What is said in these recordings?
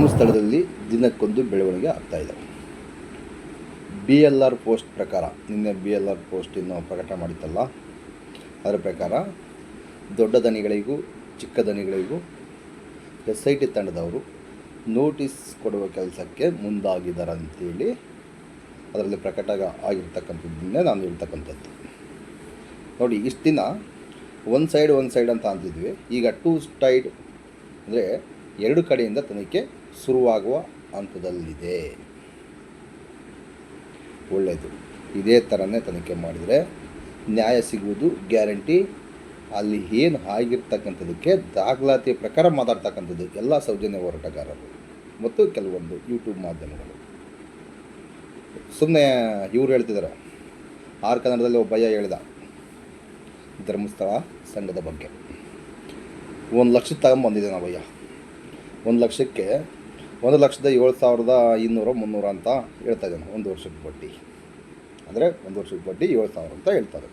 ಧರ್ಮಸ್ಥಳದಲ್ಲಿ ದಿನಕ್ಕೊಂದು ಬೆಳವಣಿಗೆ ಆಗ್ತಾಯಿದೆ ಬಿ ಎಲ್ ಆರ್ ಪೋಸ್ಟ್ ಪ್ರಕಾರ, ನಿನ್ನೆ ಬಿ ಎಲ್ ಆರ್ ಪೋಸ್ಟ್ ಇನ್ನು ಪ್ರಕಟ ಮಾಡಿತ್ತಲ್ಲ? ಅದರ ಪ್ರಕಾರ, ದೊಡ್ಡ ದನಿಗಳಿಗೂ, ಚಿಕ್ಕ ದನಿಗಳಿಗೂ ಎಸ್ ಐ ಟಿ ತಂಡದವರು ನೋಟಿಸ್ ಕೊಡುವ ಕೆಲಸಕ್ಕೆ ಮುಂದಾಗಿದ್ದಾರೆ ಅಂತೇಳಿ ಅದರಲ್ಲಿ ಪ್ರಕಟ ಆಗಿರ್ತಕ್ಕಂಥದ್ದನ್ನೇ ನಾನು ಹೇಳ್ತಕ್ಕಂಥದ್ದು. ನೋಡಿ, ಇಷ್ಟು ದಿನ ಒಂದು ಸೈಡ್ ಒನ್ ಸೈಡ್ ಅಂತ ಅಂತಿದ್ವಿ. ಈಗ ಟೂ ಸೈಡ್ ಅಂದರೆ ಎರಡು ಕಡೆಯಿಂದ ತನಿಖೆ ಶುರುವಾಗುವ ಹಂತದಲ್ಲಿದೆ. ಒಳ್ಳೆಯದು. ಇದೇ ಥರನೇ ತನಿಖೆ ಮಾಡಿದರೆ ನ್ಯಾಯ ಸಿಗುವುದು ಗ್ಯಾರಂಟಿ. ಅಲ್ಲಿ ಏನು ಆಗಿರ್ತಕ್ಕಂಥದಕ್ಕೆ ದಾಖಲಾತಿಯ ಪ್ರಕಾರ ಮಾತಾಡ್ತಕ್ಕಂಥದ್ದು ಎಲ್ಲ ಸೌಜನ್ಯ ಹೋರಾಟಗಾರರು ಮತ್ತು ಕೆಲವೊಂದು ಯೂಟ್ಯೂಬ್ ಮಾಧ್ಯಮಗಳು. ಸುಮ್ಮನೆ ಇವರು ಹೇಳ್ತಿದ್ದಾರೆ ಆರ್ ಕನ್ನಡದಲ್ಲಿ ಒಬ್ಬಯ್ಯ ಹೇಳಿದ, ಧರ್ಮಸ್ಥಳ ಸಂಘದ ಬಗ್ಗೆ. ಒಂದು ಲಕ್ಷ ತಗೊಂಬಂದಿದೆ ನಾವಯ್ಯ. ಒಂದು ಲಕ್ಷಕ್ಕೆ ಒಂದು ಲಕ್ಷದ ಏಳು ಸಾವಿರದ ಇನ್ನೂರು ಮುನ್ನೂರು ಅಂತ ಹೇಳ್ತಾ ಇದ್ದಾನೆ. ಒಂದು ವರ್ಷದ ಬಡ್ಡಿ. ಅಂದರೆ ಒಂದು ವರ್ಷದ ಬಡ್ಡಿ ಏಳು ಸಾವಿರ ಅಂತ ಹೇಳ್ತಾರೆ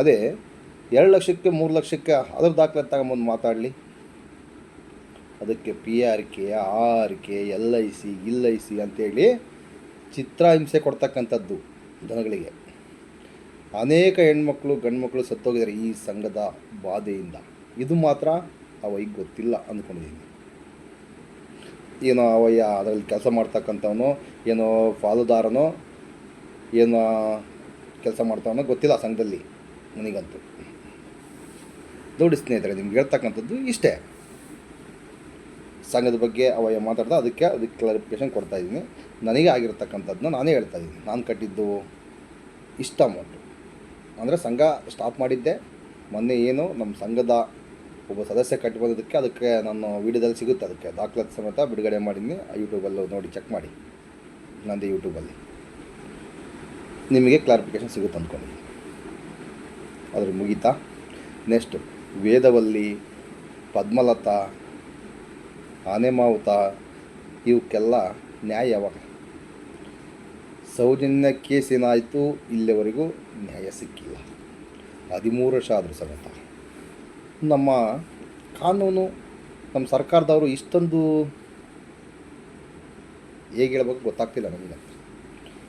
ಅದೇ ಎರಡು ಲಕ್ಷಕ್ಕೆ ಮೂರು ಲಕ್ಷಕ್ಕೆ ಅದ್ರ ದಾಖಲೆ ತಗೊಂಬಂದು ಮಾತಾಡಲಿ. ಅದಕ್ಕೆ P R K R K L I C L I C ಅಂತೇಳಿ ಚಿತ್ರಹಿಂಸೆ ಕೊಡ್ತಕ್ಕಂಥದ್ದು ಜನಗಳಿಗೆ. ಅನೇಕ ಹೆಣ್ಮಕ್ಳು, ಗಂಡ್ಮಕ್ಳು ಸತ್ತೋಗಿದ್ದಾರೆ ಈ ಸಂಘದ ಬಾಧೆಯಿಂದ. ಇದು ಮಾತ್ರ ಅವೈಗೆ ಗೊತ್ತಿಲ್ಲ ಅಂದ್ಕೊಂಡಿದ್ದೀನಿ. ಏನೋ ಅವಯ್ಯ, ಅದರಲ್ಲಿ ಕೆಲಸ ಮಾಡ್ತಕ್ಕಂಥವನು, ಏನೋ ಪಾಲುದಾರನೋ, ಏನೋ ಕೆಲಸ ಮಾಡ್ತಾವನೋ ಗೊತ್ತಿಲ್ಲ ಆ ಸಂಘದಲ್ಲಿ ನನಗಂತೂ. ದೊಡ್ಡ ಸ್ನೇಹಿತರೆ, ನಿಮ್ಗೆ ಹೇಳ್ತಕ್ಕಂಥದ್ದು ಇಷ್ಟೇ. ಸಂಘದ ಬಗ್ಗೆ ಅವಯ್ಯ ಮಾತಾಡ್ದ, ಅದಕ್ಕೆ ಅದಕ್ಕೆ ಕ್ಲಾರಿಫಿಕೇಷನ್ ಕೊಡ್ತಾ ಇದ್ದೀನಿ. ನನಗೆ ಆಗಿರ್ತಕ್ಕಂಥದ್ದನ್ನ ನಾನೇ ಹೇಳ್ತಾ ಇದ್ದೀನಿ. ನಾನು ಕಟ್ಟಿದ್ದು ಇಷ್ಟ ಅಮೌಂಟು ಅಂದರೆ ಸಂಘ ಸ್ಟಾಪ್ ಮಾಡಿದ್ದೆ. ಮೊನ್ನೆ ಏನು ನಮ್ಮ ಸಂಘದ ಒಬ್ಬ ಸದಸ್ಯ ಕಟ್ಟಿ ಬಂದಿದ್ದಕ್ಕೆ ಅದಕ್ಕೆ ನಾನು ವೀಡಿಯೋದಲ್ಲಿ ಸಿಗುತ್ತೆ ಅದಕ್ಕೆ. ದಾಖಲಾತಿ ಸಮೇತ ಬಿಡುಗಡೆ ಮಾಡಿದ್ದೀನಿ. ಯೂಟ್ಯೂಬಲ್ಲೂ ನೋಡಿ ಚೆಕ್ ಮಾಡಿ. ನಂದು ಯೂಟ್ಯೂಬಲ್ಲಿ. ನಿಮಗೆ ಕ್ಲಾರಿಫಿಕೇಷನ್ ಸಿಗುತ್ತೆ ಅಂದ್ಕೊಂಡು ಅದ್ರ ಮುಗೀತಾ? ನೆಕ್ಸ್ಟ್, ವೇದವಲ್ಲಿ ಪದ್ಮಲತಾ, ಆನೆಮಾವುತ, ಇವಕ್ಕೆಲ್ಲ ನ್ಯಾಯ ಯಾವಾಗ? ಸೌಜನ್ಯ ಕೇಸ್ ಏನಾಯಿತು? ಇಲ್ಲಿವರೆಗೂ ನ್ಯಾಯ ಸಿಕ್ಕಿಲ್ಲ. ಹದಿಮೂರು ವರ್ಷ ಆದರೂ ಸಮೇತ. ನಮ್ಮ ಕಾನೂನು, ನಮ್ಮ ಸರ್ಕಾರದವರು ಇಷ್ಟೊಂದು ಹೇಗೆ ಹೇಳ್ಬೇಕು ಗೊತ್ತಾಗ್ತಿಲ್ಲ ನನಗೆ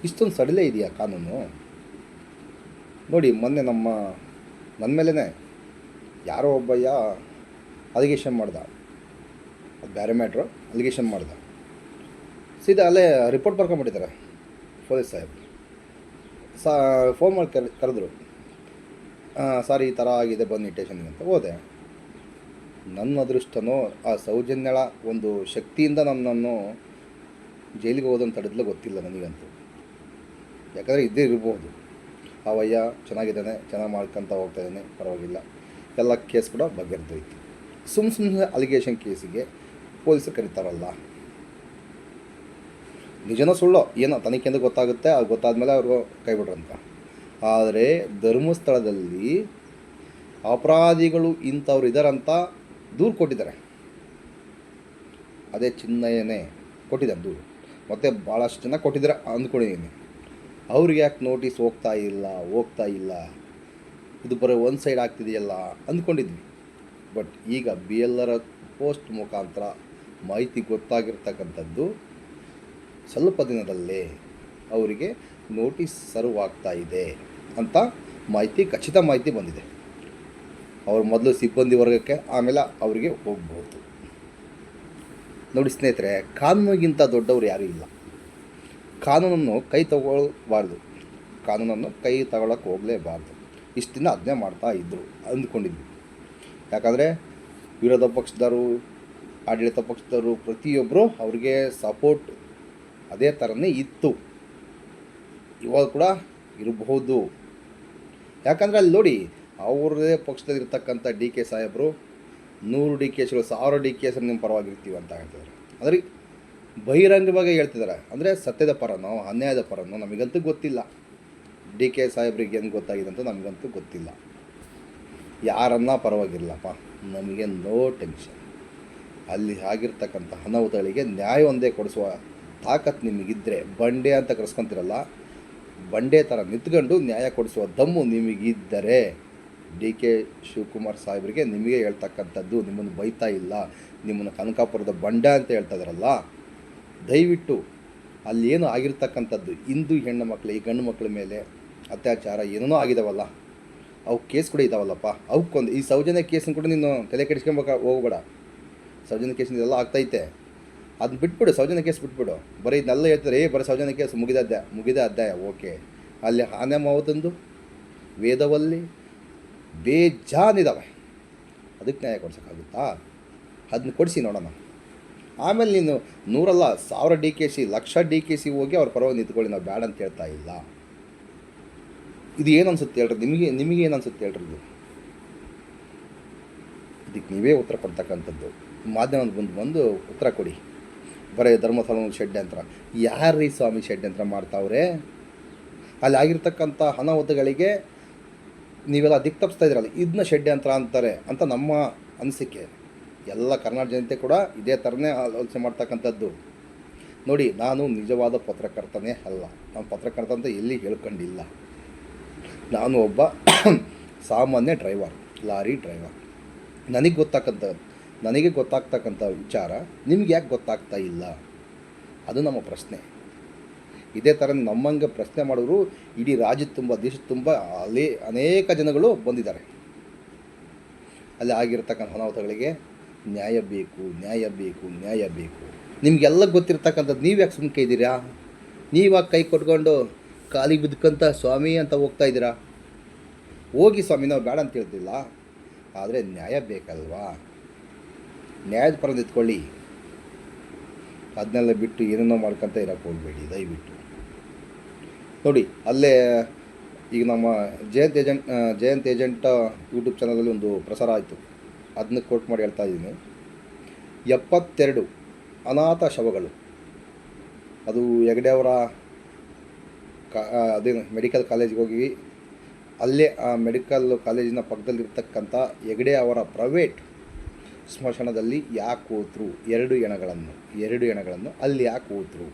ಇಷ್ಟೊಂದು ಸಡಿಲೇ ಇದೆಯಾ ಕಾನೂನು? ನೋಡಿ, ಮೊನ್ನೆ ನಮ್ಮ ನನ್ನ ಮೇಲೇ ಯಾರೋ ಒಬ್ಬಯ್ಯ ಅಲಿಗೇಷನ್ ಮಾಡ್ದ. ಅದು ಬೇರೆ ಮ್ಯಾಟ್ರು ಅಲಿಗೇಷನ್ ಮಾಡ್ದ. ಸೀದಾ ಅಲ್ಲೇ ರಿಪೋರ್ಟ್ ಬರ್ಕೊಂಬಿಟ್ಟಿದ್ದಾರೆ ಪೊಲೀಸ್ ಸಾಹೇಬ್ ಸಾ ಫೋನ್ ಮಾಡಿ ಕರೆ, ಕರೆದ್ರು. ಸರ್, ಈ ಥರ ಆಗಿದೆ ಬಂದು ಇಟೇಷನ್ಗೆ ಅಂತ ಹೋದೆ. ನನ್ನ ಅದೃಷ್ಟನೋ, ಆ ಸೌಜನ್ಯಳ ಒಂದು ಶಕ್ತಿಯಿಂದ ನನ್ನನ್ನು ಜೈಲಿಗೆ ಹೋದಂತ ತಡೆದ್ಲ ಗೊತ್ತಿಲ್ಲ ನನಗಂತೂ. ಯಾಕಂದರೆ ಇದ್ದೇ ಇರ್ಬೋದು. ಅವಯ್ಯ ಚೆನ್ನಾಗಿದ್ದಾನೆ, ಚೆನ್ನಾಗಿ ಮಾಡ್ಕೊತ ಹೋಗ್ತಾ ಇದ್ದಾನೆ, ಪರವಾಗಿಲ್ಲ. ಎಲ್ಲ ಕೇಸ್ ಕೂಡ ಬಗೆಹರಿದೋಯ್ತು ಸುಮ್ಮ ಸುಮ್ಮನೆ ಅಲಿಗೇಷನ್ ಕೇಸಿಗೆ ಪೊಲೀಸರು ಕರೀತಾರಲ್ಲ. ನಿಜನೋ ಸುಳ್ಳೋ, ಏನೋ ತನಿಖೆಯಿಂದ ಗೊತ್ತಾಗುತ್ತೆ, ಅದು ಗೊತ್ತಾದ್ಮೇಲೆ ಅವ್ರಿಗೂ ಕೈ ಬಿಡ್ರಂತ ಆದರೆ ಧರ್ಮಸ್ಥಳದಲ್ಲಿ ಅಪರಾಧಿಗಳು ಇಂಥವ್ರು ಇದ್ದಾರಂತ ದೂರು ಕೊಟ್ಟಿದ್ದಾರೆ. ಅದೇ ಚಿನ್ನಯ್ಯನೇ ಕೊಟ್ಟಿದ್ದಾರೆ ದೂರು. ಮತ್ತು ಭಾಳಷ್ಟು ಜನ ಕೊಟ್ಟಿದ್ದಾರೆ ಅಂದ್ಕೊಂಡಿದ್ದೀನಿ. ಅವ್ರಿಗೆ ಯಾಕೆ ನೋಟಿಸ್ ಹೋಗ್ತಾ ಇಲ್ಲ ಹೋಗ್ತಾ ಇಲ್ಲ? ಇದು ಬರೋ ಒಂದು ಸೈಡ್ ಆಗ್ತಿದೆಯಲ್ಲ ಅಂದ್ಕೊಂಡಿದ್ವಿ. ಬಟ್ ಈಗ ಬಿ ಎಲ್ ಆರ್ ಪೋಸ್ಟ್ ಮುಖಾಂತರ ಮಾಹಿತಿ ಗೊತ್ತಾಗಿರ್ತಕ್ಕಂಥದ್ದು ಸ್ವಲ್ಪ ದಿನದಲ್ಲೇ ಅವರಿಗೆ ನೋಟಿಸ್ ಸರ್ವ್ ಆಗ್ತಾ ಇದೆ. ಅಂತ ಮಾಹಿತಿ, ಖಚಿತ ಮಾಹಿತಿ ಬಂದಿದೆ. ಅವರು ಮೊದಲು ಸಿಬ್ಬಂದಿ ವರ್ಗಕ್ಕೆ, ಆಮೇಲೆ ಅವರಿಗೆ ಹೋಗಬಹುದು. ನೋಡಿ ಸ್ನೇಹಿತರೆ, ಕಾನೂನಿಗಿಂತ ದೊಡ್ಡವರು ಯಾರೂ ಇಲ್ಲ. ಕಾನೂನನ್ನು ಕೈ ತಗೊಳ್ಬಾರ್ದು. ಕಾನೂನನ್ನು ಕೈ ತಗೊಳಕ್ಕೆ ಹೋಗಲೇಬಾರ್ದು. ಇಷ್ಟು ದಿನ ಅದನ್ನೇ ಮಾಡ್ತಾ ಇದ್ದರು ಅಂದ್ಕೊಂಡಿದ್ವಿ. ಯಾಕಂದರೆ ವಿರೋಧ ಪಕ್ಷದವರು, ಆಡಳಿತ ಪಕ್ಷದವರು ಪ್ರತಿಯೊಬ್ಬರು ಅವ್ರಿಗೆ ಸಪೋರ್ಟ್ ಅದೇ ಥರನೇ ಇತ್ತು. ಇವಾಗ ಕೂಡ ಇರಬಹುದು. ಯಾಕಂದರೆ ಅಲ್ಲಿ ನೋಡಿ, ಅವ್ರದೇ ಪಕ್ಷದಲ್ಲಿರ್ತಕ್ಕಂಥ ಡಿ ಕೆ ಸಾಹೇಬರು, ನೂರು ಡಿ ಕೆ ಎಸ್ಗಳು ಸಾವಿರ ಡಿ ಕೆ ಎಸ್ ನಿಮ್ಮ ಪರವಾಗಿರ್ತೀವಿ ಅಂತ ಹೇಳ್ತಿದ್ದಾರೆ. ಅಂದರೆ ಬಹಿರಂಗವಾಗಿ ಹೇಳ್ತಿದ್ದಾರೆ. ಅಂದರೆ ಸತ್ಯದ ಪರನೋ, ಅನ್ಯಾಯದ ಪರನೋ ನಮಗಂತೂ ಗೊತ್ತಿಲ್ಲ. ಡಿ ಕೆ ಸಾಹೇಬ್ರಿಗೆ ಏನು ಗೊತ್ತಾಗಿದೆ ಅಂತ ನಮಗಂತೂ ಗೊತ್ತಿಲ್ಲ. ಯಾರನ್ನ ಪರವಾಗಿರಲಪ್ಪ, ನಮಗೆ ನೋ ಟೆನ್ಷನ್. ಅಲ್ಲಿ ಆಗಿರ್ತಕ್ಕಂಥ ಅನಾಹುತಗಳಿಗೆ ನ್ಯಾಯ ಒಂದೇ ಕೊಡಿಸುವ ತಾಕತ್ತು ನಿಮಗಿದ್ದರೆ ಬಂಡೆ ಅಂತ ಕರೆಸ್ಕೊಂತಿರಲ್ಲ ಬಂಡೆ ಥರ ನಿಂತ್ಕೊಂಡು ನ್ಯಾಯ ಕೊಡಿಸುವ ದಮ್ಮು ನಿಮಗಿದ್ದರೆ ಡಿ ಕೆ ಶಿವಕುಮಾರ್ ಸಾಹೇಬರಿಗೆ ನಿಮಗೆ ಹೇಳ್ತಕ್ಕಂಥದ್ದು ನಿಮ್ಮನ್ನು ಬೈತಾ ಇಲ್ಲ. ನಿಮ್ಮನ್ನು ಕನಕಾಪುರದ ಬಂಡ ಅಂತ ಹೇಳ್ತಾ ಇದ್ದಾರಲ್ಲ, ದಯವಿಟ್ಟು ಏನು ಆಗಿರ್ತಕ್ಕಂಥದ್ದು ಹಿಂದೂ ಹೆಣ್ಣು ಮಕ್ಕಳು ಈ ಗಂಡು ಮಕ್ಕಳ ಮೇಲೆ ಅತ್ಯಾಚಾರ ಏನೇನೋ ಆಗಿದಾವಲ್ಲ, ಅವು ಕೇಸ್ ಕೂಡ ಇದಾವಲ್ಲಪ್ಪ. ಅವಕ್ಕೊಂದು ಈ ಸೌಜನ್ಯ ಕೇಸನ್ನು ಕೂಡ ನೀನು ತಲೆ ಕೆಡಿಸ್ಕೊಂಬೇಕ, ಹೋಗ್ಬೇಡ. ಸೌಜನ್ಯ ಕೇಸಿನ ಇದೆಲ್ಲ ಆಗ್ತೈತೆ. ಅದನ್ನ ಬಿಟ್ಬಿಡು, ಸೌಜನ್ಯ ಕೇಸ್ ಬಿಟ್ಬಿಡು. ಬರೀ ಇದನ್ನೆಲ್ಲ ಹೇಳ್ತಾರೆ ಏ, ಬರೀ ಸೌಜನ್ಯ ಕೇಸ್ ಮುಗಿದ ಅಧ್ಯಾಯ ಮುಗಿದ ಅಧ್ಯಾಯ, ಓಕೆ. ಅಲ್ಲಿ ಆನೆ ಮಾವತಂದು ವೇದವಲ್ಲಿ ಬೇಜಾನಿದ್ದಾವೆ ಅದಕ್ಕೆ ನ್ಯಾಯ ಕೊಡ್ಸೋಕ್ಕಾಗುತ್ತಾ? ಅದನ್ನ ಕೊಡಿಸಿ ನೋಡೋಣ. ಆಮೇಲೆ ನೀನು ನೂರಲ್ಲ, ಸಾವಿರ D K C, lakh D K C ಹೋಗಿ ಅವ್ರ ಪರವಾಗಿ ನಿಂತ್ಕೊಳ್ಳಿ, ನಾವು ಬೇಡ ಅಂತ ಹೇಳ್ತಾ ಇಲ್ಲ. ಇದು ಏನು ಅನ್ಸುತ್ತೆ ಹೇಳ್ರಿ? ನಿಮಗೆ ನಿಮಗೆ ಏನು ಅನ್ಸುತ್ತೆ ಹೇಳ್ರಿ ಇದು? ಇದಕ್ಕೆ ನೀವೇ ಉತ್ತರ ಕೊಡ್ತಕ್ಕಂಥದ್ದು. ಮಾಧ್ಯಮದ ಬಂದು ಬಂದು ಉತ್ತರ ಕೊಡಿ. ಬರೀ ಧರ್ಮಸ್ಥಳ ಷಡ್ಯಂತ್ರ ಯಾರ್ರಿ ಸ್ವಾಮಿ ಷಡ್ಯಂತ್ರ ಮಾಡ್ತಾವ್ರೆ? ಅಲ್ಲಿ ಆಗಿರ್ತಕ್ಕಂಥ ಅನಾಹುತಗಳಿಗೆ ನೀವೆಲ್ಲ ದಿಕ್ ತಪ್ಪಿಸ್ತಾ ಇದ್ರಲ್ಲ ಇದನ್ನ ಷಡ್ಯಂತ್ರ ಅಂತಾರೆ ಅಂತ ನಮ್ಮ ಅನಿಸಿಕೆ. ಎಲ್ಲ ಕರ್ನಾಟಕ ಜನತೆ ಕೂಡ ಇದೇ ಥರನೇ ಆಲೋಚನೆ ಮಾಡ್ತಕ್ಕಂಥದ್ದು. ನೋಡಿ, ನಾನು ನಿಜವಾದ ಪತ್ರಕರ್ತನೇ ಅಲ್ಲ. ನಾನು ಪತ್ರಕರ್ತ ಅಂತ ಎಲ್ಲಿ ಹೇಳ್ಕೊಂಡಿಲ್ಲ. ನಾನು ಒಬ್ಬ ಸಾಮಾನ್ಯ ಡ್ರೈವರ್, ಲಾರಿ ಡ್ರೈವರ್. ನನಗೆ ಗೊತ್ತಾಗಂಥ ನನಗೆ ಗೊತ್ತಾಗ್ತಕ್ಕಂಥ ವಿಚಾರ ನಿಮ್ಗೆ ಯಾಕೆ ಗೊತ್ತಾಗ್ತಾ ಇಲ್ಲ? ಅದು ನಮ್ಮ ಪ್ರಶ್ನೆ. ಇದೇ ಥರ ನಮ್ಮಂಗೆ ಪ್ರಶ್ನೆ ಮಾಡೋರು ಇಡೀ ರಾಜ್ಯ ತುಂಬ, ದೇಶ ತುಂಬ, ಅಲ್ಲಿ ಅನೇಕ ಜನಗಳು ಬಂದಿದ್ದಾರೆ. ಅಲ್ಲಿ ಆಗಿರ್ತಕ್ಕಂಥ ಅನಾಹುತಗಳಿಗೆ ನ್ಯಾಯ ಬೇಕು ನ್ಯಾಯ ಬೇಕು ನ್ಯಾಯ ಬೇಕು. ನಿಮಗೆಲ್ಲ ಗೊತ್ತಿರ್ತಕ್ಕಂಥದ್ದು ನೀವು ಯಾಕೆ ಸುಮ್ಕೆ ಇದ್ದೀರಾ? ನೀವಾಗ ಕೈ ಕೊಟ್ಕೊಂಡು ಕಾಲಿಗೆ ಬಿದ್ಕಂತ ಸ್ವಾಮಿ ಅಂತ ಹೋಗ್ತಾ ಇದ್ದೀರಾ? ಹೋಗಿ ಸ್ವಾಮಿ, ನಾವು ಬೇಡ ಅಂತ ಹೇಳ್ತಿಲ್ಲ. ಆದರೆ ನ್ಯಾಯ ಬೇಕಲ್ವಾ? ನ್ಯಾಯದ ಪರ ನಿಂತ್ಕೊಳ್ಳಿ ಅದನ್ನೆಲ್ಲ ಬಿಟ್ಟು ಏನೇನೋ ಮಾಡ್ಕೊತ ಇರೋಕ್ಕೆ ಹೋಗಬೇಡಿ, ದಯವಿಟ್ಟು. ನೋಡಿ, ಅಲ್ಲೇ ಈಗ ನಮ್ಮ Jayant agent Jayant agent YouTube ಚಾನಲಲ್ಲಿ ಒಂದು ಪ್ರಸಾರ ಆಯಿತು. ಅದನ್ನ ಕೋಟ್ ಮಾಡಿ ಹೇಳ್ತಾ ಇದ್ದೀನಿ. ಎಪ್ಪತ್ತೆರಡು ಅನಾಥ ಶವಗಳು. ಅದು ಹೆಗಡೆ ಅವರ ಕಾ ಅದೇನು, ಮೆಡಿಕಲ್ ಕಾಲೇಜಿಗೆ ಹೋಗಿ ಅಲ್ಲೇ ಆ ಮೆಡಿಕಲ್ ಕಾಲೇಜಿನ ಪಕ್ಕದಲ್ಲಿರ್ತಕ್ಕಂಥ ಹೆಗಡೆ ಅವರ ಪ್ರೈವೇಟ್ ಸ್ಮಶಾನದಲ್ಲಿ ಯಾಕೆ ಕೂತ್ರು ಎರಡು ಎಣಗಳನ್ನು ಎರಡು ಎಣಗಳನ್ನು ಅಲ್ಲಿ ಯಾಕೆ ಕೂತ್ರು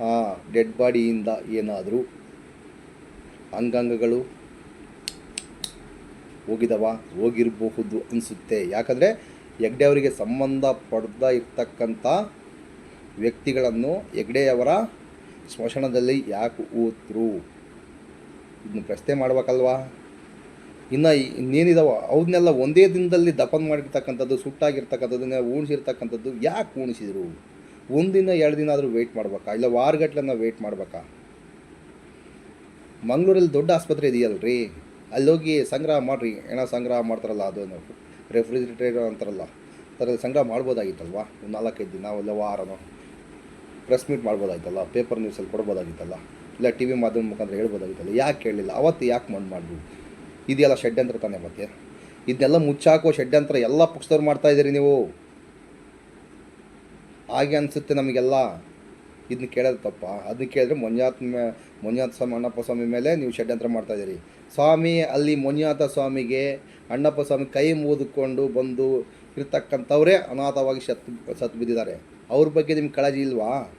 ಹಾಂ, ಡೆಡ್ ಬಾಡಿಯಿಂದ ಏನಾದರೂ ಅಂಗಾಂಗಗಳು ಹೋಗಿದವ? ಹೋಗಿರಬಹುದು ಅನಿಸುತ್ತೆ. ಯಾಕಂದರೆ ಹೆಗ್ಡೆ ಅವರಿಗೆ ಸಂಬಂಧ ಪಡೆದ ಇರ್ತಕ್ಕಂಥ ವ್ಯಕ್ತಿಗಳನ್ನು ಹೆಗ್ಡೆಯವರ ಸ್ಮಶಾನದಲ್ಲಿ ಯಾಕೆ ಹೋದ್ರು? ಇದನ್ನು ಪ್ರಶ್ನೆ ಮಾಡ್ಬೇಕಲ್ವಾ? ಇನ್ನು ಇನ್ನೇನಿದಾವ? ಅವನ್ನೆಲ್ಲ ಒಂದೇ ದಿನದಲ್ಲಿ ದಫನ್ ಮಾಡಿರ್ತಕ್ಕಂಥದ್ದು ಸುಟ್ಟಾಗಿರ್ತಕ್ಕಂಥದ್ದನ್ನ ಉಣಿಸಿರ್ತಕ್ಕಂಥದ್ದು ಯಾಕೆ ಉಣಿಸಿದ್ರು ಒಂದಿನ ಎರಡು ದಿನ ಆದರೂ ವೆಯ್ಟ್ ಮಾಡ್ಬೇಕಾ? ಇಲ್ಲ ವಾರಗಟ್ಲೆನ ವೆಯ್ಟ್ ಮಾಡ್ಬೇಕಾ? ಮಂಗಳೂರಲ್ಲಿ ದೊಡ್ಡ ಆಸ್ಪತ್ರೆ ಇದೆಯಲ್ರಿ? ಅಲ್ಲೋಗಿ ಸಂಗ್ರಹ ಮಾಡಿರಿ. ಹೆಣ ಸಂಗ್ರಹ ಮಾಡ್ತಾರಲ್ಲ, ಅದು ರೆಫ್ರಿಜಿರೇಟರ್ ಅಂತಾರಲ್ಲ, ಅದರಲ್ಲಿ ಸಂಗ್ರಹ ಮಾಡ್ಬೋದಾಗಿತ್ತಲ್ವ? ಒಂದು ನಾಲ್ಕೈದು ದಿನ ಇಲ್ಲ ವಾರನೋ? ಪ್ರೆಸ್ ಮೀಟ್ ಮಾಡ್ಬೋದಾಗಿತ್ತಲ್ಲ? ಪೇಪರ್ ನ್ಯೂಸಲ್ಲಿ ಕೊಡ್ಬೋದಾಗಿತ್ತಲ್ಲ? ಇಲ್ಲ ಟಿ ವಿ ಮಾಧ್ಯಮ ಮುಖಾಂತರ ಹೇಳ್ಬೋದಾಗಿತ್ತಲ್ಲ? ಯಾಕೆ ಕೇಳಲಿಲ್ಲ? ಅವತ್ತು ಯಾಕೆ ಮಣ್ಣು ಮಾಡಿದ್ವಿ? ಇದೆಯಲ್ಲ ಷಡ್ಯಂತ್ರ ತಾನೇ ಮತ್ತೆ ಇದನ್ನೆಲ್ಲ ಮುಚ್ಚಾಕೋ ಷಡ್ಯಂತ್ರ ಎಲ್ಲ ಪಕ್ಷದವ್ರು ಮಾಡ್ತಾ ಇದ್ದೀರಿ ನೀವು. ಹಾಗೆ ಅನಿಸುತ್ತೆ ನಮಗೆಲ್ಲ. ಇದನ್ನ ಕೇಳೋದು ತಪ್ಪ. ಅದನ್ನ ಕೇಳಿದ್ರೆ ಮೊನ್ಯಾತ್ಮ ಮೇ ಮಂಜುನಾಥ ಸ್ವಾಮಿ, ಅಣ್ಣಪ್ಪ ಸ್ವಾಮಿ ಮೇಲೆ ನೀವು ಷಡ್ಯಂತ್ರ ಮಾಡ್ತಾ ಇದ್ದೀರಿ. ಸ್ವಾಮಿ, ಅಲ್ಲಿ ಮಂಜುನಾಥ ಸ್ವಾಮಿಗೆ ಅಣ್ಣಪ್ಪ ಸ್ವಾಮಿ ಕೈ ಮುಗಿದುಕೊಂಡು ಬಂದು ಇರ್ತಕ್ಕಂಥವರೇ ಅನಾಥವಾಗಿ ಸತ್ತು ಸತ್ತು ಬಿದ್ದಿದ್ದಾರೆ ಅವ್ರ ಬಗ್ಗೆ ನಿಮ್ಗೆ ಕಾಳಜಿ ಇಲ್ವಾ?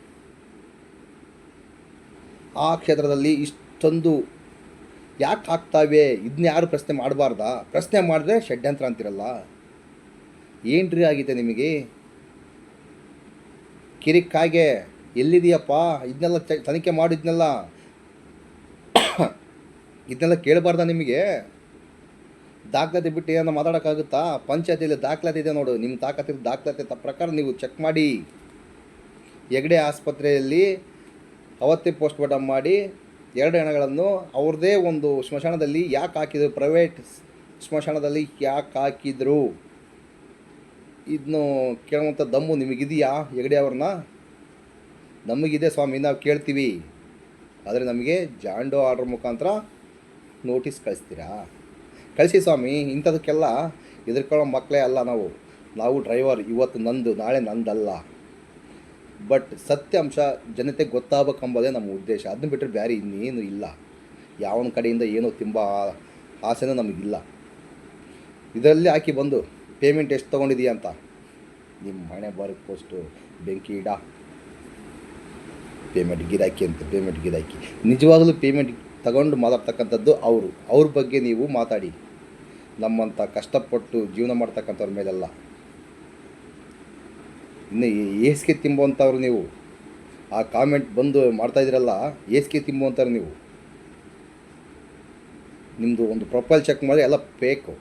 ಆ ಕ್ಷೇತ್ರದಲ್ಲಿ ಇಷ್ಟೊಂದು ಯಾಕೆ ಆಗ್ತಾವೆ? ಇದನ್ನ ಯಾರು ಪ್ರಶ್ನೆ ಮಾಡಬಾರ್ದಾ? ಪ್ರಶ್ನೆ ಮಾಡಿದ್ರೆ ಷಡ್ಯಂತ್ರ ಅಂತಿರಲ್ಲ. ಏನ್ರಿ ಆಗಿದೆ ನಿಮಗೆ? ಕಿರಿಕ್ಕಾಗೆ ಎಲ್ಲಿದೆಯಪ್ಪ? ಇದನ್ನೆಲ್ಲ ತನಿಖೆ ಮಾಡಿದ್ನೆಲ್ಲ ಇದನ್ನೆಲ್ಲ ಕೇಳಬಾರ್ದ ನಿಮಗೆ? ದಾಖಲಾತಿ ಬಿಟ್ಟು ಏನೋ ಮಾತಾಡೋಕ್ಕಾಗುತ್ತಾ? ಪಂಚಾಯತಿಯಲ್ಲಿ ದಾಖಲಾತಿ ಇದೆ ನೋಡು. ನಿಮ್ಮ ದಾಖಲಾತಿ ತ ಪ್ರಕಾರ ನೀವು ಚೆಕ್ ಮಾಡಿ. ಹೆಗ್ಡೆ ಆಸ್ಪತ್ರೆಯಲ್ಲಿ ಅವತ್ತೇ ಪೋಸ್ಟ್ ಮಾರ್ಟಮ್ ಮಾಡಿ ಎರಡು ಹೆಣಗಳನ್ನು ಅವ್ರದ್ದೇ ಒಂದು ಸ್ಮಶಾನದಲ್ಲಿ ಯಾಕೆ ಹಾಕಿದ್ರು? ಪ್ರೈವೇಟ್ ಸ್ಮಶಾನದಲ್ಲಿ ಯಾಕೆ ಹಾಕಿದ್ರು? ಇದನ್ನು ಕೇಳುವಂಥ ದಮ್ಮು ನಿಮಗಿದೆಯಾ ಹೆಗಡೆ ಅವ್ರನ್ನ? ನಮಗಿದೆ ಸ್ವಾಮಿ, ನಾವು ಕೇಳ್ತೀವಿ. ಆದರೆ ನಮಗೆ ಜಾಂಡೋ ಆರ್ಡ್ರ್ ಮುಖಾಂತರ ನೋಟಿಸ್ ಕಳಿಸ್ತೀರಾ? ಕಳಿಸಿ ಸ್ವಾಮಿ, ಇಂಥದಕ್ಕೆಲ್ಲ ಹೆದರ್ಕೊಳ್ಳೋ ಮಕ್ಕಳೇ ಅಲ್ಲ ನಾವು. ನಾವು ಡ್ರೈವರ್ ಇವತ್ತು ನಂದು, ನಾಳೆ ನಂದಲ್ಲ. ಬಟ್ ಸತ್ಯಾಂಶ ಜನತೆಗೆ ಗೊತ್ತಾಗಬೇಕಂಬೋದೇ ನಮ್ಮ ಉದ್ದೇಶ ಅದನ್ನ ಬಿಟ್ಟರೆ ಬೇರೆ ಇನ್ನೇನು ಇಲ್ಲ ಯಾವನ ಕಡೆಯಿಂದ ಏನೋ ತುಂಬ ಆಸೆನೂ ನಮಗಿಲ್ಲ ಇದರಲ್ಲಿ ಹಾಕಿ ಬಂದು ಪೇಮೆಂಟ್ ಎಷ್ಟು ತೊಗೊಂಡಿದೀಯ ಅಂತ ನಿಮ್ಮ ಮನೆ ಬರೋಕ್ಕೆ ಪೋಸ್ಟು ಬೆಂಕಿ ಇಡ ಪೇಮೆಂಟ್ ಗಿರಾಕಿ ಅಂತ ಪೇಮೆಂಟ್ ಗಿರಾಕಿ ನಿಜವಾಗಲೂ ಪೇಮೆಂಟ್ ತಗೊಂಡು ಮಾತಾಡ್ತಕ್ಕಂಥದ್ದು ಅವರು ಅವ್ರ ಬಗ್ಗೆ ನೀವು ಮಾತಾಡಿ ನಮ್ಮಂಥ ಕಷ್ಟಪಟ್ಟು ಜೀವನ ಮಾಡ್ತಕ್ಕಂಥವ್ರ ಮೇಲೆಲ್ಲ ಇನ್ನು ಏಸಿಗೆ ತಿಂಬುವಂಥವ್ರು ನೀವು, ಆ ಕಾಮೆಂಟ್ ಬಂದು ಮಾಡ್ತಾ ಇದ್ದೀರಲ್ಲ ಏಸಿಗೆ ತಿಂಬುವಂಥವ್ರು ನೀವು. ನಿಮ್ಮದು ಒಂದು ಪ್ರೊಫೈಲ್ ಚೆಕ್ ಮಾಡಿ ಎಲ್ಲ ಫೇಕು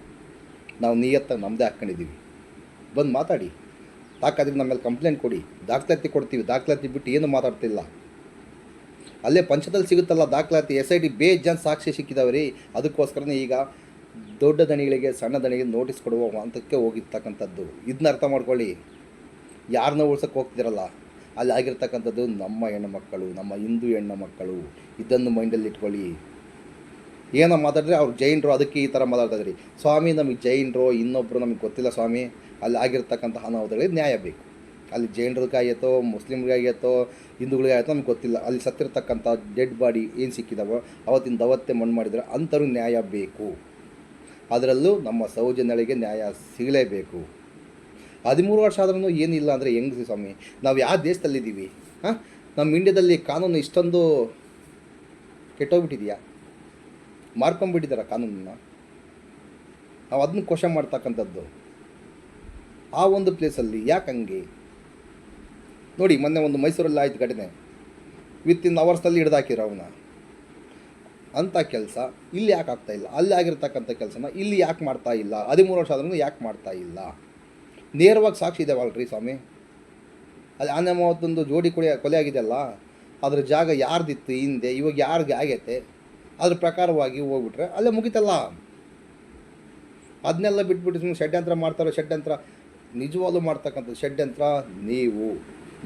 ನಾವು ನಿಯತ್ತಾಗಿ ನಮ್ಮದೇ ಹಾಕ್ಕೊಂಡಿದ್ದೀವಿ. ಬಂದು ಮಾತಾಡಿ. ತಾಕಾದ್ರೆ ನಮ್ಮ ಮೇಲೆ ಕಂಪ್ಲೇಂಟ್ ಕೊಡಿ. ದಾಖಲಾತಿ ಕೊಡ್ತೀವಿ. ದಾಖಲಾತಿ ಬಿಟ್ಟು ಏನು ಮಾತಾಡ್ತಿಲ್ಲ. ಅಲ್ಲೇ ಪಂಚದಲ್ಲಿ ಸಿಗುತ್ತಲ್ಲ ದಾಖಲಾತಿ ಎಸ್ ಐ ಡಿ ಬೇಜಾನ್ ಸಾಕ್ಷಿ ಸಿಕ್ಕಿದಾವೆ ರೀ ಅದಕ್ಕೋಸ್ಕರನೇ ಈಗ ದೊಡ್ಡ ದಣಿಗಳಿಗೆ ಸಣ್ಣ ದಣಿಗೆ ನೋಟಿಸ್ ಕೊಡುವ ಹಂತಕ್ಕೆ ಹೋಗಿರ್ತಕ್ಕಂಥದ್ದು. ಇದನ್ನ ಅರ್ಥ ಮಾಡ್ಕೊಳ್ಳಿ. ಯಾರನ್ನ ಉಳ್ಸಕ್ಕೆ ಹೋಗ್ತಿರಲ್ಲ, ಅಲ್ಲಿ ಆಗಿರ್ತಕ್ಕಂಥದ್ದು ನಮ್ಮ ಹೆಣ್ಣು ಮಕ್ಕಳು, ನಮ್ಮ ಹಿಂದೂ ಹೆಣ್ಣು ಮಕ್ಕಳು. ಇದನ್ನು ಮೈಂಡಲ್ಲಿ ಇಟ್ಕೊಳ್ಳಿ. ಏನೋ ಮಾತಾಡಿದ್ರೆ ಅವ್ರು ಜೈನರು, ಅದಕ್ಕೆ ಈ ಥರ ಮಾತಾಡ್ತಾಯಿದ್ರಿ ಸ್ವಾಮಿ ನಮಗೆ ಜೈನರು ಇನ್ನೊಬ್ಬರು ನಮಗೆ ಗೊತ್ತಿಲ್ಲ ಸ್ವಾಮಿ. ಅಲ್ಲಿ ಆಗಿರ್ತಕ್ಕಂಥ ಅನಾಹುತಗಳಿಗೆ ನ್ಯಾಯ ಬೇಕು. ಅಲ್ಲಿ ಜೈನರಿಗಾಗೈತೋ ಮುಸ್ಲಿಮ್ರಿಗಾಗೈತೋ ಹಿಂದೂಗಳಿಗಾಗೈತೋ ನಮ್ಗೆ ಗೊತ್ತಿಲ್ಲ. ಅಲ್ಲಿ ಸತ್ತಿರ್ತಕ್ಕಂಥ ಡೆಡ್ ಬಾಡಿ ಏನು ಸಿಕ್ಕಿದಾವೋ, ಅವತ್ತಿನ ದವತ್ತೆ ಮಣ್ಣು ಮಾಡಿದರೆ ಅಂಥವ್ರಿಗೆ ನ್ಯಾಯ ಬೇಕು. ಅದರಲ್ಲೂ ನಮ್ಮ ಸೌಜನ್ಯಗಳಿಗೆ ನ್ಯಾಯ ಸಿಗಲೇಬೇಕು. ಹದಿಮೂರು ವರ್ಷ ಆದ್ರೂ ಏನಿಲ್ಲ ಅಂದರೆ ಹೆಂಗ್ ಸ್ವಾಮಿ? ನಾವು ಯಾವ ದೇಶದಲ್ಲಿದ್ದೀವಿ? ಹಾಂ? ನಮ್ಮ ಇಂಡ್ಯಾದಲ್ಲಿ ಕಾನೂನು ಇಷ್ಟೊಂದು ಕೆಟ್ಟೋಗ್ಬಿಟ್ಟಿದೆಯಾ? ಮಾರ್ಕೊಂಬಿಟ್ಟಿದ್ದಾರೆ ಕಾನೂನನ್ನ? ನಾವು ಅದನ್ನ ಕ್ವಶನ್ ಮಾಡ್ತಕ್ಕಂಥದ್ದು. ಆ ಒಂದು ಪ್ಲೇಸಲ್ಲಿ ಯಾಕೆ ಹಂಗೆ? ನೋಡಿ, ಮೊನ್ನೆ ಒಂದು ಮೈಸೂರಲ್ಲಿ ಆಯ್ತು ಘಟನೆ. ವಿತ್ ಇನ್ ಅವರ್ಸಲ್ಲಿ ಹಿಡ್ದಾಕಿರೋ ಅವನ್ನ ಅಂಥ ಕೆಲಸ ಇಲ್ಲಿ ಯಾಕೆ ಆಗ್ತಾಯಿಲ್ಲ ಅಲ್ಲಿ ಆಗಿರ್ತಕ್ಕಂಥ ಕೆಲಸನ ಇಲ್ಲಿ ಯಾಕೆ ಮಾಡ್ತಾ ಇಲ್ಲ? ಹದಿಮೂರು ವರ್ಷ ಆದ್ರೂ ಯಾಕೆ ಮಾಡ್ತಾ ಇಲ್ಲ? ನೇರವಾಗಿ ಸಾಕ್ಷಿ ಇದಾವಲ್ರಿ ಸ್ವಾಮಿ. ಅಲ್ಲಿ ಆನೆ ಮೂವತ್ತೊಂದು ಜೋಡಿ ಕೊಲೆ ಕೊಲೆ ಆಗಿದೆಯಲ್ಲ, ಅದ್ರ ಜಾಗ ಯಾರ್ದಿತ್ತು, ಹಿಂದೆ, ಇವಾಗ ಯಾರಿಗೆ ಆಗೈತೆ, ಅದ್ರ ಪ್ರಕಾರವಾಗಿ ಹೋಗ್ಬಿಟ್ರೆ ಅಲ್ಲೇ ಮುಗಿತಲ್ಲ. ಅದನ್ನೆಲ್ಲ ಬಿಟ್ಬಿಟ್ಟು ಸುಮ್ಮನೆ ಷಡ್ಯಂತ್ರ ಮಾಡ್ತಾರೋ, ಷಡ್ಯಂತ್ರ, ನಿಜವಾಗ್ಲೂ ಮಾಡ್ತಕ್ಕಂಥ ಷಡ್ಯಂತ್ರ ನೀವು,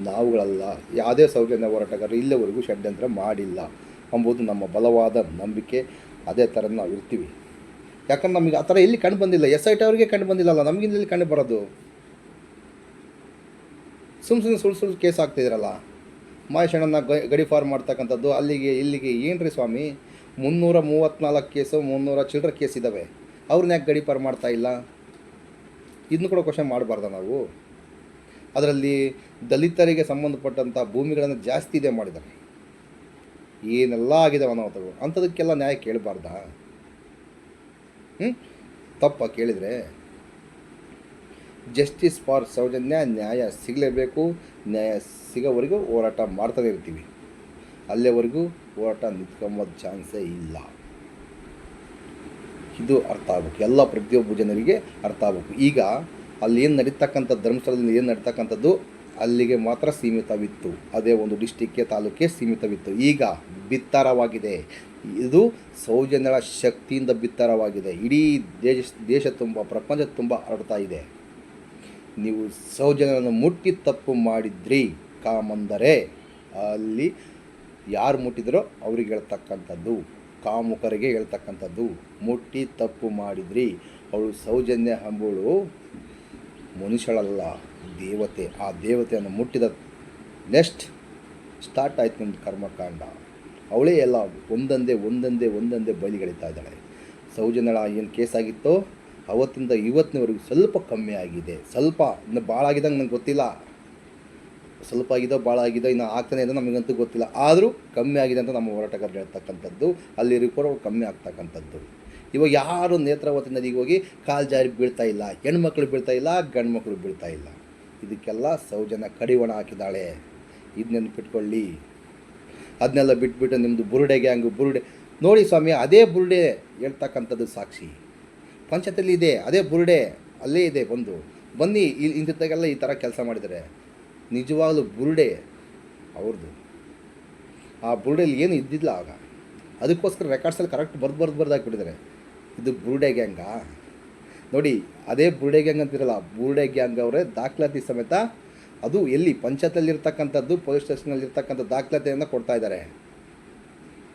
ನಾವುಗಳಲ್ಲ, ಯಾವುದೇ ಸೌಜನ್ಯ ಹೋರಾಟಗಾರರು ಇಲ್ಲಿವರೆಗೂ ಷಡ್ಯಂತ್ರ ಮಾಡಿಲ್ಲ ಎಂಬುದು ನಮ್ಮ ಬಲವಾದ ನಂಬಿಕೆ, ಅದೇ ಥರ ನಾವು ಇರ್ತೀವಿ. ಯಾಕಂದ್ರೆ ನಮಗೆ ಆ ಥರ ಎಲ್ಲಿ ಕಂಡು ಬಂದಿಲ್ಲ, ಎಸ್ ಐ ಟಿ ಅವ್ರಿಗೆ ಕಂಡು ಬಂದಿಲ್ಲಲ್ಲ ನಮಗಿಂದ ಇಲ್ಲಿ ಕಂಡು ಬರೋದು? ಸುಮ್ಮ ಸುಮ್ಮನೆ ಸುಳ್ಳು ಸುಳ್ಳು ಕೇಸ್ ಆಗ್ತಿದ್ರಲ್ಲ ಮಹೇಶಣ್ಣನ ಗಡಿ ಫಾರ್ಮ್ ಮಾಡ್ತಕ್ಕಂಥದ್ದು, ಅಲ್ಲಿಗೆ, ಇಲ್ಲಿಗೆ ಏನ್ರಿ ಸ್ವಾಮಿ? ಮುನ್ನೂರ ಮೂವತ್ತ್ನಾಲ್ಕು ಕೇಸು, ಮುನ್ನೂರ ಚಿಲ್ಲರೆ ಕೇಸ್ ಇದ್ದಾವೆ ಅವ್ರನ್ನ ಯಾಕೆ ಗಡಿ ಪಾರ್ ಮಾಡ್ತಾ ಇಲ್ಲ? ಇದನ್ನು ಕೂಡ ಕ್ವಶನ್ ಮಾಡಬಾರ್ದ ನಾವು? ಅದರಲ್ಲಿ ದಲಿತರಿಗೆ ಸಂಬಂಧಪಟ್ಟಂಥ ಭೂಮಿಗಳನ್ನು ಜಾಸ್ತಿ ಇದೆ ಮಾಡಿದ್ದಾರೆ. ಏನೆಲ್ಲ ಆಗಿದೆ ಅನಾಹುತಗಳು? ಅಂಥದಕ್ಕೆಲ್ಲ ನ್ಯಾಯ ಕೇಳಬಾರ್ದಾ? ಹ್ಞೂ ತಪ್ಪ ಕೇಳಿದರೆ? ಜಸ್ಟಿಸ್ ಫಾರ್ ಸೌಜನ್ಯ ನ್ಯಾಯ ಸಿಗಲೇಬೇಕು. ನ್ಯಾಯ ಸಿಗೋವರೆಗೂ ಹೋರಾಟ ಮಾಡ್ತಾನೆ ಇರ್ತೀವಿ. ಅಲ್ಲಿವರೆಗೂ ಹೋರಾಟ ನಿಂತ್ಕೊಂಬೋದು ಚಾನ್ಸೇ ಇಲ್ಲ. ಇದು ಅರ್ಥ ಆಗಬೇಕು. ಎಲ್ಲ ಪ್ರತಿಯೊಬ್ಬ ಜನರಿಗೆ ಅರ್ಥ ಆಗಬೇಕು. ಈಗ ಅಲ್ಲಿ ಏನು ನಡೀತಕ್ಕಂಥ ಧರ್ಮಸ್ಥಳದಲ್ಲಿ ಏನು ನಡೀತಕ್ಕಂಥದ್ದು? ಅಲ್ಲಿಗೆ ಮಾತ್ರ ಸೀಮಿತವಿತ್ತು. ಅದೇ ಒಂದು ಡಿಸ್ಟಿಕ್ಗೆ ತಾಲೂಕಿಗೆ ಸೀಮಿತವಿತ್ತು. ಈಗ ಬಿತ್ತರವಾಗಿದೆ. ಇದು ಸೌಜನ್ಯಗಳ ಶಕ್ತಿಯಿಂದ ಬಿತ್ತರವಾಗಿದೆ. ಇಡೀ ದೇಶ ದೇಶ ತುಂಬ, ಪ್ರಪಂಚ ತುಂಬ ಹರಡ್ತಾ ಇದೆ. ನೀವು ಸೌಜನ್ಯರನ್ನು ಮುಟ್ಟಿ ತಪ್ಪು ಮಾಡಿದ್ರಿ, ಕಾಮಂದರೆ. ಅಲ್ಲಿ ಯಾರು ಮುಟ್ಟಿದ್ರೋ ಅವ್ರಿಗೆ ಹೇಳ್ತಕ್ಕಂಥದ್ದು, ಕಾಮುಕರಿಗೆ ಹೇಳ್ತಕ್ಕಂಥದ್ದು, ಮುಟ್ಟಿ ತಪ್ಪು ಮಾಡಿದ್ರಿ. ಅವಳು ಸೌಜನ್ಯ ಎಂಬಳು ಮನುಷ್ಯಳಲ್ಲ, ದೇವತೆ. ಆ ದೇವತೆಯನ್ನು ಮುಟ್ಟಿದ ನೆಕ್ಸ್ಟ್ ಸ್ಟಾರ್ಟ್ ಆಯ್ತು ನಿಮ್ಮ ಕರ್ಮಕಾಂಡ. ಅವಳೇ ಎಲ್ಲ ಒಂದೊಂದೇ ಒಂದೊಂದೇ ಒಂದೊಂದೇ ಬಲಿಗಳಿತಾ ಇದ್ದಾಳೆ ಸೌಜನ್ಯಳ ಏನು ಕೇಸ್ ಆಗಿತ್ತೋ ಅವತ್ತಿಂದ ಇವತ್ತಿನವರೆಗೂ ಸ್ವಲ್ಪ ಕಮ್ಮಿ ಆಗಿದೆ. ಸ್ವಲ್ಪ ಇನ್ನು ಭಾಳ ಆಗಿದಂಗೆ ನಂಗೆ ಗೊತ್ತಿಲ್ಲ. ಸ್ವಲ್ಪ ಆಗಿದೋ ಭಾಳ ಆಗಿದೋ ಇನ್ನು ಆಗ್ತಾನೆ ಇದೆ ನಮಗಂತೂ ಗೊತ್ತಿಲ್ಲ. ಆದರೂ ಕಮ್ಮಿ ಆಗಿದೆ ಅಂತ ನಮ್ಮ ಹೋರಾಟಗಾರರು ಹೇಳ್ತಕ್ಕಂಥದ್ದು, ಅಲ್ಲಿ ರಿಪೋರ್ಟ್ ಕಮ್ಮಿ ಆಗ್ತಕ್ಕಂಥದ್ದು. ಇವಾಗ ಯಾರು ನೇತ್ರಾವತಿ ನದಿಗೆ ಹೋಗಿ ಕಾಲು ಜಾರಿ ಬೀಳ್ತಾ ಇಲ್ಲ, ಹೆಣ್ಮಕ್ಳು ಬೀಳ್ತಾ ಇಲ್ಲ ಗಂಡು ಮಕ್ಕಳು ಬೀಳ್ತಾ ಇಲ್ಲ. ಇದಕ್ಕೆಲ್ಲ ಸೌಜನ ಕಡಿವಾಣ ಹಾಕಿದ್ದಾಳೆ. ಇದು ನೆನ್ಪಿಟ್ಕೊಳ್ಳಿ. ಅದನ್ನೆಲ್ಲ ಬಿಟ್ಬಿಟ್ಟು ನಿಮ್ಮದು ಬುರುಡೆ ಗ್ಯಾಂಗು, ಬುರುಡೆ. ನೋಡಿ ಸ್ವಾಮಿ, ಅದೇ ಬುರುಡೆ ಹೇಳ್ತಕ್ಕಂಥದ್ದು ಸಾಕ್ಷಿ. ಪಂಚಾಯತಲ್ಲಿ ಇದೆ, ಅದೇ ಬುರುಡೆ, ಅಲ್ಲೇ ಇದೆ ಬಂದು. ಬನ್ನಿ ಇಲ್ಲಿ ಇಂಥದ್ದಾಗೆಲ್ಲ ಈ ಥರ ಕೆಲಸ ಮಾಡಿದ್ದಾರೆ ನಿಜವಾಗಲೂ ಬುರುಡೆ ಅವ್ರದ್ದು. ಆ ಬುರುಡೆಯಲ್ಲಿ ಏನು ಇದ್ದಿಲ್ಲ ಆಗ. ಅದಕ್ಕೋಸ್ಕರ ರೆಕಾರ್ಡ್ಸಲ್ಲಿ ಕರೆಕ್ಟ್ ಬರ್ದು ಬರ್ದು ಬರ್ದು ಹಾಕಿಬಿಟ್ಟಿದ್ದಾರೆ. ಇದು ಬುರುಡೆ ಗ್ಯಾಂಗಾ ನೋಡಿ, ಅದೇ ಬುರುಡೆ ಗ್ಯಾಂಗ್ ಅಂತಿರಲ್ಲ, ಬುರುಡೆ ಗ್ಯಾಂಗ್ ಅವರೇ ದಾಖಲಾತಿ ಸಮೇತ ಅದು ಎಲ್ಲಿ ಪಂಚಾಯತಲ್ಲಿರ್ತಕ್ಕಂಥದ್ದು ಪೊಲೀಸ್ ಸ್ಟೇಷನಲ್ಲಿರ್ತಕ್ಕಂಥ ದಾಖಲಾತಿಯನ್ನು ಕೊಡ್ತಾ ಇದ್ದಾರೆ.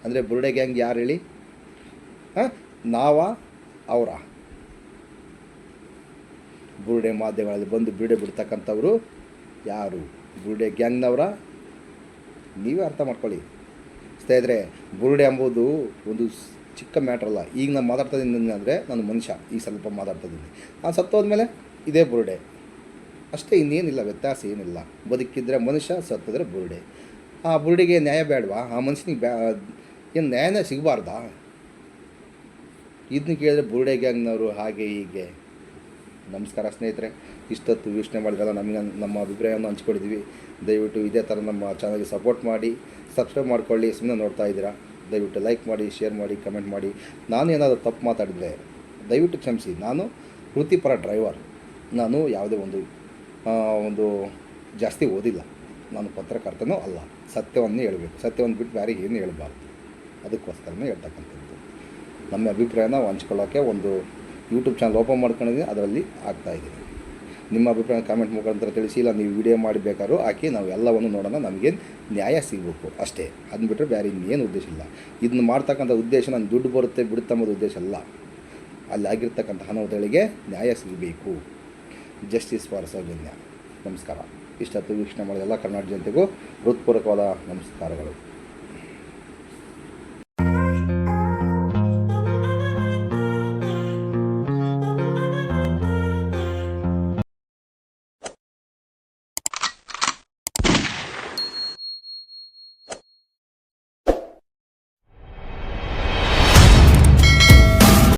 ಅಂದರೆ ಬುರುಡೆ ಗ್ಯಾಂಗ್ ಯಾರು ಹೇಳಿ? ಹಾಂ? ನಾವಾ, ಅವರ. ಬುರುಡೆ ಮಾಧ್ಯಮಗಳಲ್ಲಿ ಬಂದು ಬುರುಡೆ ಬಿಡ್ತಕ್ಕಂಥವರು ಯಾರು? ಬುರುಡೆ ಗ್ಯಾಂಗ್ನವರ? ನೀವೇ ಅರ್ಥ ಮಾಡ್ಕೊಳ್ಳಿ. ಸ್ನೇಹಿತರೆ, ಬುರುಡೆ ಎಂಬುದು ಒಂದು ಚಿಕ್ಕ ಮ್ಯಾಟ್ರಲ್ಲ ಈಗ ನಾನು ಮಾತಾಡ್ತಾ ಇದ್ದೀನಿ ಅಂದರೆ ನಾನು ಮನುಷ್ಯ, ಈಗ ಸ್ವಲ್ಪ ಮಾತಾಡ್ತಾ ಇದ್ದೀನಿ. ನಾನು ಸತ್ತೋದ್ಮೇಲೆ ಇದೇ ಬುರುಡೆ. ಅಷ್ಟೇ ಇನ್ನೇನಿಲ್ಲ, ವ್ಯತ್ಯಾಸ ಏನಿಲ್ಲ. ಬದುಕಿದ್ರೆ ಮನುಷ್ಯ, ಸತ್ತಿದ್ರೆ ಬುರುಡೆ. ಆ ಬುರುಡೆಗೆ ನ್ಯಾಯ ಬೇಡವಾ? ಆ ಮನುಷ್ಯನಿಗೆ ಬ್ಯಾ, ಏನು ನ್ಯಾಯನೇ ಸಿಗಬಾರ್ದಾ? ಇದನ್ನ ಕೇಳಿದ್ರೆ ಬುರುಡೆ ಗ್ಯಾಂಗ್ನವರು ಹಾಗೆ ಹೀಗೆ. ನಮಸ್ಕಾರ ಸ್ನೇಹಿತರೆ, ಇಷ್ಟೊತ್ತು ವೀಕ್ಷಣೆ ಮಾಡಿದಾಗ ನಮಗೆ ನಮ್ಮ ಅಭಿಪ್ರಾಯವನ್ನು ಹಂಚ್ಕೊಂಡಿದ್ವಿ ದಯವಿಟ್ಟು ಇದೇ ಥರ ನಮ್ಮ ಚಾನಲ್ಗೆ ಸಪೋರ್ಟ್ ಮಾಡಿ ಸಬ್ಸ್ಕ್ರೈಬ್ ಮಾಡ್ಕೊಳ್ಳಿ ಸುಮ್ಮನೆ ನೋಡ್ತಾ ಇದ್ದೀರಾ? ದಯವಿಟ್ಟು ಲೈಕ್ ಮಾಡಿ ಶೇರ್ ಮಾಡಿ ಕಮೆಂಟ್ ಮಾಡಿ. ನಾನು ಏನಾದರೂ ತಪ್ಪು ಮಾತಾಡಿದರೆ ದಯವಿಟ್ಟು ಕ್ಷಮಿಸಿ. ನಾನು ವೃತ್ತಿಪರ ಡ್ರೈವರ್ ನಾನು ಯಾವುದೇ ಒಂದು ಒಂದು ಜಾಸ್ತಿ ಓದಿಲ್ಲ. ನಾನು ಪತ್ರಕರ್ತನೂ ಅಲ್ಲ. ಸತ್ಯವನ್ನು ಹೇಳಬೇಕು. ಸತ್ಯವನ್ನು ಬಿಟ್ಟು ಬೇರೆ ಏನು ಹೇಳಬಾರ್ದು. ಅದಕ್ಕೋಸ್ಕರನೇ ಹೇಳ್ತಕ್ಕಂಥದ್ದು. ನಮ್ಮ ಅಭಿಪ್ರಾಯನ ಹಂಚ್ಕೊಳ್ಳೋಕ್ಕೆ ಒಂದು ಯೂಟ್ಯೂಬ್ ಚಾನಲ್ ಓಪನ್ ಮಾಡ್ಕೊಂಡಿದ್ದೀನಿ ಅದರಲ್ಲಿ ಆಗ್ತಾಯಿದ್ದೀನಿ ನಿಮ್ಮ ಅಭಿಪ್ರಾಯ ಕಾಮೆಂಟ್ ಮುಖಾಂತರ ತಿಳಿಸಿ, ಇಲ್ಲ ನೀವು ವಿಡಿಯೋ ಮಾಡಿ ಬೇಕಾದ್ರೂ ಹಾಕಿ, ನಾವು ಎಲ್ಲವನ್ನು ನೋಡೋಣ ನಮಗೆ ನ್ಯಾಯ ಸಿಗಬೇಕು ಅಷ್ಟೇ. ಅದನ್ನ ಬಿಟ್ಟರೆ ಬೇರೆ ಇನ್ನೇನು ಉದ್ದೇಶ ಇಲ್ಲ. ಇದನ್ನು ಮಾಡ್ತಕ್ಕಂಥ ಉದ್ದೇಶ ನಾನು ದುಡ್ಡು ಬರುತ್ತೆ ಬಿಡುತ್ತೆ ಉದ್ದೇಶ ಅಲ್ಲ. ಅಲ್ಲಿ ಆಗಿರ್ತಕ್ಕಂಥ ಅನಾಹುತಗಳಿಗೆ ನ್ಯಾಯ ಸಿಗಬೇಕು. ಜಸ್ಟಿಸ್ ಫಾರ್ ಸೌಜನ್ಯ ನಮಸ್ಕಾರ. ಇಷ್ಟೊತ್ತು ವೀಕ್ಷಣೆ ಮಾಡಿದ ಎಲ್ಲ ಕರ್ನಾಟಕ ಜನತೆಗೂ ಹೃತ್ಪೂರ್ವಕವಾದ ನಮಸ್ಕಾರಗಳು.